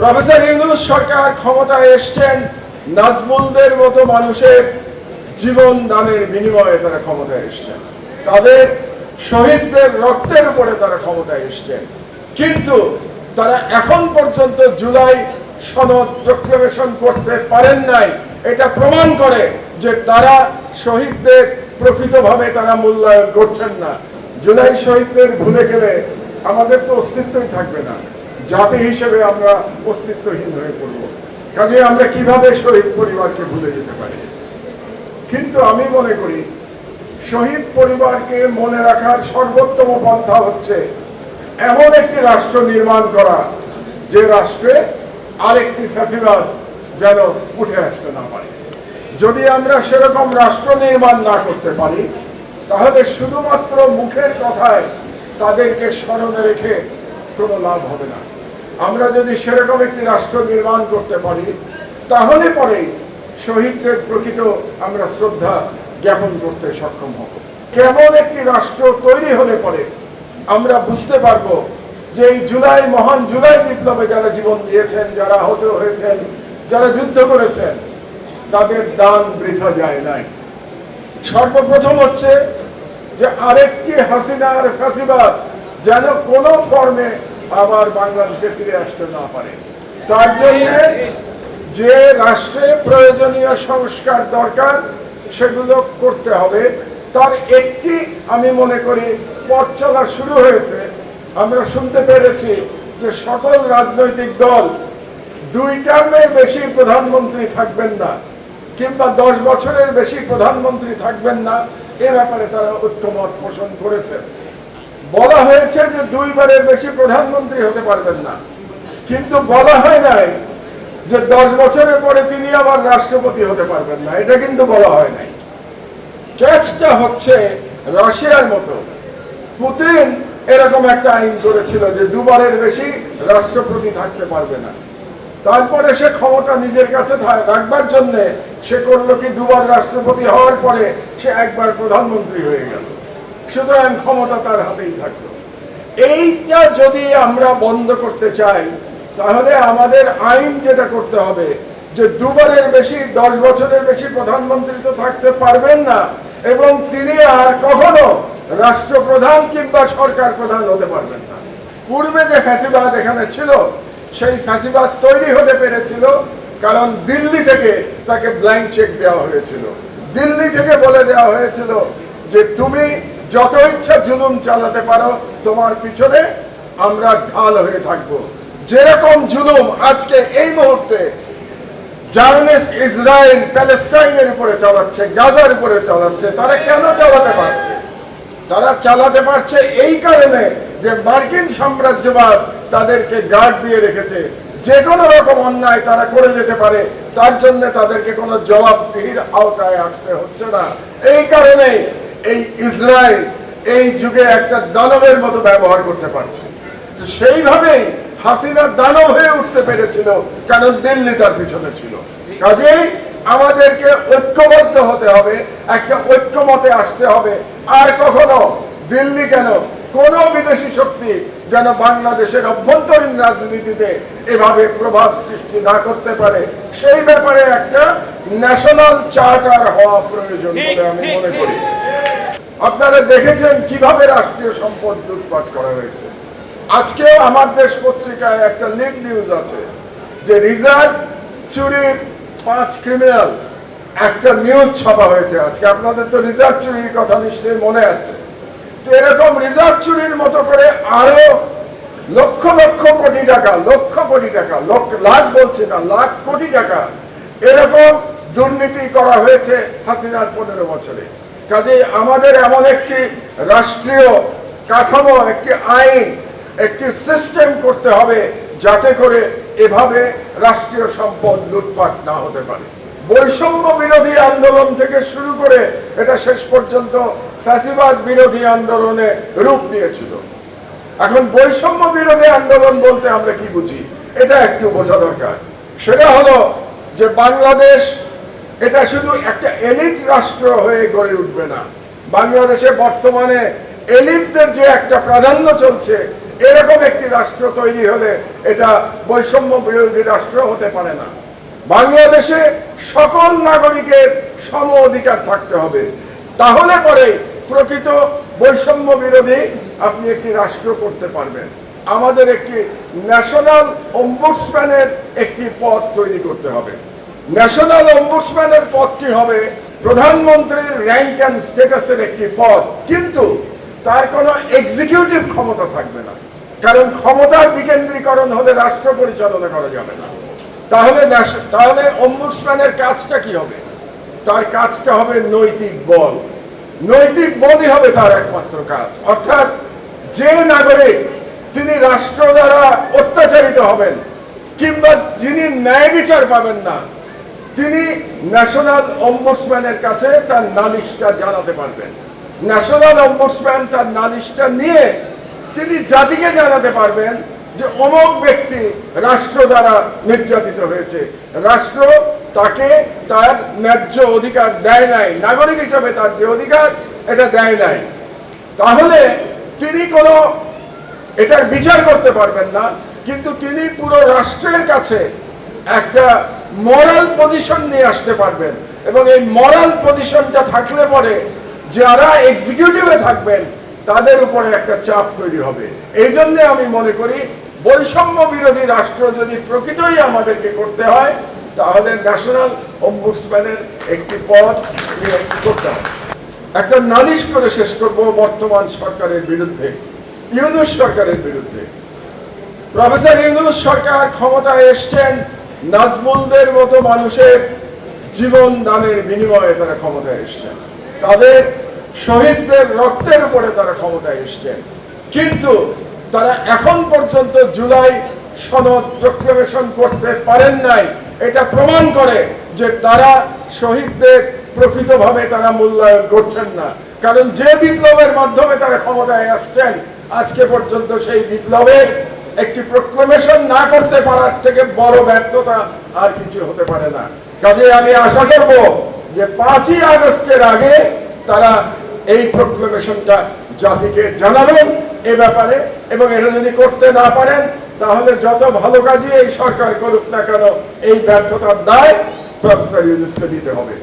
Professor Yunus সরকার ক্ষমতায় এসছেন, নাজমুলদের মতো মানুষের জীবন দানের বিনিময়ে তারা ক্ষমতায় এসছেন। তাদের শহীদদের রক্তের উপরে তারা ক্ষমতায় এসছেন। কিন্তু তারা এখন পর্যন্ত জুলাই সনদ প্রক্লেমেশন করতে পারেন নাই। এটা প্রমাণ করে যে তারা শহীদদের প্রকৃতভাবে তারা মূল্যায়ন করছেন না। জুলাই শহীদদের ভুলে গেলে আমাদের তো অস্তিত্বই থাকবে না। জাতি হিসেবে আমরা অস্তিত্বহীন হয়ে পড়ব। কাজে আমরা কীভাবে শহীদ পরিবারকে ভুলে যেতে পারি? কিন্তু আমি মনে করি, শহীদ পরিবারকে মনে রাখার সর্বোত্তম পন্থা হচ্ছে এমন একটি রাষ্ট্র নির্মাণ করা, যে রাষ্ট্রে আরেকটি ফ্যাসিবাদ যেন উঠে আসতে না পারে। যদি আমরা সেরকম রাষ্ট্র নির্মাণ না করতে পারি, তাহলে শুধুমাত্র মুখের কথায় তাদেরকে স্মরণে রেখে কোনো লাভ হবে না। আমরা যদি সেরকম একটি রাষ্ট্র নির্মাণ করতে পারি, তাহলে পরেই শহীদদের প্রকৃত আমরা শ্রদ্ধা জ্ঞাপন করতে সক্ষম হব। কেমন একটি রাষ্ট্র তৈরি হলে পরে আমরা বুঝতে পারব যে এই জুলাই, মহান জুলাই বিপ্লবে যারা জীবন দিয়েছেন, যারা আহত হয়েছেন, যারা যুদ্ধ করেছেন, তাদের দান বৃথা যায় নাই। সর্বপ্রথম হচ্ছে যে আরেকটি হাসিনার ফ্যাসিবাদ যেন কোনো ফর্মে আবার বাংলাদেশে ফিরে আসতে না পারে। তার জন্য যে রাষ্ট্রে প্রয়োজনীয় সংস্কার দরকার, সেগুলো করতে হবে। তার একটি আমি মনে করি, পথ চলা শুরু হয়েছে। আমরা শুনতে পেরেছি যে সকল রাজনৈতিক দল দুই টার্মের বেশি প্রধানমন্ত্রী থাকবেন না, কিংবা দশ বছরের বেশি প্রধানমন্ত্রী থাকবেন না। এ ব্যাপারে তারা ঐক্যমত পোষণ করেছেন। বলা হয়েছে যে দুইবারের বেশি প্রধানমন্ত্রী হতে পারবেন না। কিন্তু বলা হয় নাই যে দশ বছরের পরে তিনি আবার রাষ্ট্রপতি হতে পারবেন না। এটা কিন্তু বলা হয় নাই। ক্যাচটা হচ্ছে রাশিয়ার মতো। পুতিন এরকম একটা আইন করেছিল যে দুবারের বেশি রাষ্ট্রপতি থাকতে পারবে না। তারপরে সে ক্ষমতা নিজের কাছে রাখবার জন্য সে করল কি দুবার রাষ্ট্রপতি হওয়ার পরে সে একবার প্রধানমন্ত্রী হয়ে গেল। সুতরাং ক্ষমতা তার হাতেই থাকল। এইটা যদি আমরা বন্ধ করতে চাই, তাহলে আমাদের আইন যেটা করতে হবে, যে দুবারের বেশি, দশ বছরের বেশি প্রধানমন্ত্রী তো থাকতে পারবেন না, এবং তিনি আর কখনো রাষ্ট্রপ্রধান কিংবা সরকার প্রধান হতে পারবেন না। পূর্বে যে ফ্যাসিবাদ এখানে ছিল, সেই ফ্যাসিবাদ তৈরি হতে পেরেছিল, কারণ দিল্লি থেকে তাকে ব্ল্যাঙ্ক চেক দেওয়া হয়েছিল। দিল্লি থেকে বলে দেওয়া হয়েছিল যে, তুমি যত ইচ্ছা জুলুম চালাতে পারো, তোমার পিছনে আমরা ঢাল হয়ে থাকব। যেরকম জুলুম আজকে এই মুহূর্তে জায়নিস্ট ইসরায়েল প্যালেস্টাইনের উপরে চালাচ্ছে, গাজার উপরে চালাচ্ছে, তারা কেন চালাতে পারছে? তারা চালাতে পারছে এই কারণে যে মার্কিন সাম্রাজ্যবাদ তাদেরকে গার্ড দিয়ে রেখেছে। যে কোনো রকম অন্যায় তারা করে যেতে পারে, তার জন্য তাদেরকে কোনো জবাবদিহির আওতায় আসতে হচ্ছে না। এই কারণে এই ইসরায়েল এই যুগে একটা দানবের মতো ব্যবহার করতে পারছে। সেইভাবেই হাসিনা দানব হয়ে উঠতে পেরেছিল, কারণ দিল্লি তার পিছনে ছিল। কাজেই আমাদেরকে ঐক্যবদ্ধ হতে হবে, একটা ঐক্যমতে আসতে হবে। আর কখনো দিল্লি কেন কোন বিদেশি শক্তি যেন বাংলাদেশের অভ্যন্তরীণ রাজনীতিতে এভাবে প্রভাব সৃষ্টি না করতে পারে, সেই ব্যাপারে একটা ন্যাশনাল চার্টার হওয়া প্রয়োজন বলে আমি মনে করি। আপনারা দেখেছেন কীভাবে রাষ্ট্রীয় সম্পদ লুটপাট করা হয়েছে। আজকে আমার দেশ পত্রিকায় একটা লিড নিউজ আছে যে রিজার্ভ চুরির পাঁচ ক্রিমিনাল, একটা নিউজ ছাপা হয়েছে আজকে। আপনাদের তো রিজার্ভ চুরির কথা নিশ্চয়ই মনে আছে। তো এরকম রিজার্ভ চুরির মতো করে আরও লক্ষ লক্ষ কোটি টাকা, লক্ষ কোটি টাকা, লক্ষ লাখ বলছি না, লাখ কোটি টাকা এরকম দুর্নীতি করা হয়েছে হাসিনার পনেরো বছরে। কাজেই আমাদের এমন একটি রাষ্ট্রীয় কাঠামো, একটি আইন, একটি সিস্টেম করতে হবে যাতে করে এভাবে রাষ্ট্রীয় সম্পদ লুটপাট না হতে পারে। বৈষম্য বিরোধী আন্দোলন থেকে শুরু করে এটা শেষ পর্যন্ত ফ্যাসিবাদ বিরোধী আন্দোলনে রূপ নিয়েছিল। এখন বৈষম্য বিরোধী আন্দোলন বলতে আমরা কি বুঝি? এটা একটু বোঝা দরকার। সেটা হলো যে বাংলাদেশ এটা শুধু একটা এলিট রাষ্ট্র হয়ে গড়ে উঠবে না। বাংলাদেশে বর্তমানে এলিটদের যে একটা প্রাধান্য চলছে, এরকম একটি রাষ্ট্র তৈরি হলে এটা বৈষম্য বিরোধী রাষ্ট্র হতে পারে না। বাংলাদেশে সকল নাগরিকের সম অধিকার থাকতে হবে। তাহলে পরে প্রকৃত বৈষম্য বিরোধী আপনি একটি রাষ্ট্র করতে পারবেন। আমাদের একটি ন্যাশনাল অম্বুডসম্যানের একটি পথ তৈরি করতে হবে। ন্যাশনাল অম্বুডসম্যানের পদটি হবে প্রধানমন্ত্রীর র্যাঙ্ক অ্যান্ড স্ট্যাটাসের একটি পদ। কিন্তু তার কোনো এক্সিকিউটিভ ক্ষমতা থাকবে না। কারণ ক্ষমতার বিকেন্দ্রীকরণ হলে রাষ্ট্র পরিচালনা করা যাবে না। তাহলে তাহলে অম্বুডসম্যানের কাজটা কি হবে? তার কাজটা হবে নৈতিক বল। নৈতিক বলই হবে তার একমাত্র কাজ। অর্থাৎ যে নাগরিক তিনি রাষ্ট্র দ্বারা অত্যাচারিত হবেন, কিংবা যিনি ন্যায় বিচার পাবেন না তিনি ন্যাশনাল অম্বুডসম্যানের কাছে তার নালিশটা জানাতে পারবেন। ন্যাশনাল অম্বুডসম্যান তার নালিশটা নিয়ে তিনি জাতিকে জানাতে পারবেন যে অমুক ব্যক্তি রাষ্ট্র দ্বারা নির্যাতিত হয়েছে। রাষ্ট্র তাকে তার ন্যায্য অধিকার দেয় নাই। নাগরিক হিসাবে তার যে অধিকার, এটা দেয় নাই। তাহলে তিনি কোনো এটার বিচার করতে পারবেন না, কিন্তু তিনি পুরো রাষ্ট্রের কাছে একটা মরাল পজিশন নিয়ে আসতে পারবেন। এবং এই মরাল পজিশনটা থাকলে পরে যারা এক্সিকিউটিভে থাকবেন, তাদের উপরে একটা চাপ তৈরি হবে। এই জন্য আমি মনে করি, বৈষম্য বিরোধী রাষ্ট্র যদি প্রকৃতই আমাদেরকে করতে হয়, তাহলে ন্যাশনাল অম্বুডসম্যানের একটি পদ করতে হবে। একটা নালিশ করে শেষ করব বর্তমান সরকারের বিরুদ্ধে, ইউনুস সরকারের বিরুদ্ধে। প্রফেসর ইউনুস সরকার ক্ষমতায় এসছেন নাজমুলদের মতো মানুষের জীবন দানের বিনিময়ে তারা ক্ষমতায় এসছেন। তাদের শহীদদের রক্তের উপরে তারা ক্ষমতায় এসছেন। কিন্তু তারা এখন পর্যন্ত জুলাই সনদ প্রক্লেমেশন করতে পারেন নাই। এটা প্রমাণ করে যে তারা শহীদদের প্রকৃতভাবে তারা মূল্যায়ন করছেন না। কারণ যে বিপ্লবের মাধ্যমে তারা ক্ষমতায় আসছেন, আজকে পর্যন্ত সেই বিপ্লবের একটি প্রক্লেমেশন না করতে পারার থেকে বড় ব্যর্থতা আর কিছু হতে পারে না। কাজে আমি আশা করব যে পাঁচই আগস্টের আগে তারা এই প্রক্লেমেশনটা জাতিকে জানাবেন এ ব্যাপারে এবং এটা যদি করতে না পারেন, তাহলে যত ভালো কাজই এই সরকার করুক না কেন, এই ব্যর্থতার দায় প্রফেসর ইউনুসকে দিতে হবে।